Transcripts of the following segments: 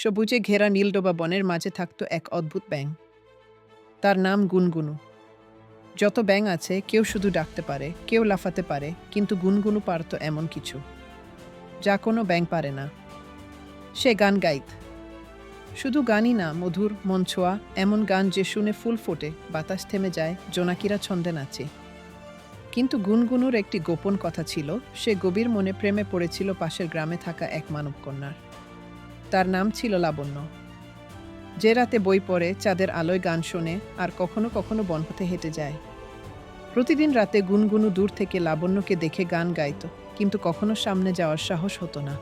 সবুজে ঘেরা নীলডোবা বনের মাঝে থাকত এক অদ্ভুত ব্যাং তার নাম গুনগুনু। যত ব্যাং আছে, কেউ শুধু ডাকতে পারে, কেউ লাফাতে পারে, কিন্তু গুনগুনু পারত এমন কিছু। যা কোনো ব্যাং পারে না। সে গান গাইত। শুধু গানই না, মধুর মন ছোঁয়া এমন গান যে শুনে ফুল ফোটে, বাতাস থেমে যায়, জোনাকিরা ছন্দে নাচে। কিন্তু গুনগুনুর একটি গোপন কথা ছিল, সে গভীর মনে প্রেমে পড়েছিল পাশের গ্রামে থাকা এক মানব কন্যার তার নাম ছিল লাবণ্য। যে রাতে বই পড়ে, চাঁদের আলোয় গান শোনে আর কখনো কখনো বনপথে হেঁটে যায়। প্রতিদিন রাতে গুনগুনু দূর থেকে লাবণ্যকে দেখে গান গাইত, কিন্তু কখনো সামনে যাওয়ার সাহস হতো না।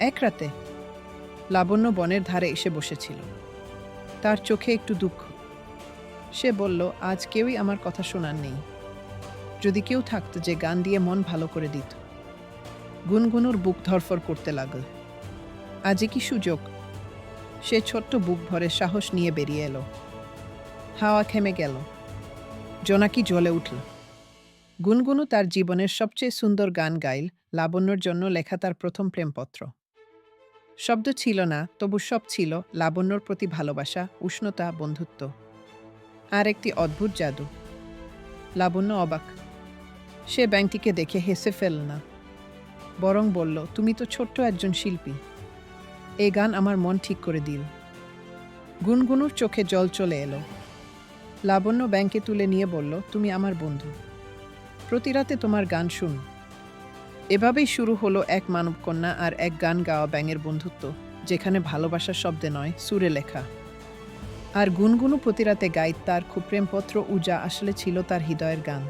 এক রাতে লাবণ্য বনের ধারে এসে বসেছিল। তার চোখে একটু দুঃখ। সে বলল, আজ কেউই আমার কথা শোনার নেই। যদি কেউ থাকতো যে গান দিয়ে মন ভালো করে দিত। গুনগুনুর বুক ধরফর করতে লাগল। আজই কি সুযোগ? সে ছোট্ট বুক ভরে সাহস নিয়ে বেরিয়ে এলো। হাওয়া থেমে গেল। জোনাকি জ্বলে উঠল। গুনগুনু তার জীবনের সবচেয়ে সুন্দর গান গাইল, লাবণ্যর জন্য লেখা তার প্রথম প্রেমপত্র। শব্দ ছিল না, তবু সব ছিল লাবণ্যর প্রতি ভালোবাসা, উষ্ণতা, বন্ধুত্ব। আর একটি অদ্ভুত জাদু। লাবণ্য অবাক। সে ব্যাংকটিকে দেখে হেসে ফেল না। বরং বলল, তুমি তো ছোট্ট একজন শিল্পী। এই গান আমার মন ঠিক করে দিল। গুনগুনুর চোখে জল চলে এলো। লাবণ্য ব্যাংকে তুলে নিয়ে বলল, তুমি আমার বন্ধু। প্রতি রাতে তোমার গান শুন। এভাবেই শুরু হলো এক মানবকন্যা আর এক গান গাওয়া ব্যাঙের বন্ধুত্ব, যেখানে ভালোবাসা শব্দে নয়, সুরে লেখা। আর গুনগুনু প্রতি রাতে গাইত তার খুব প্রেমপত্র, উজা আসলে ছিল তার হৃদয়ের গান।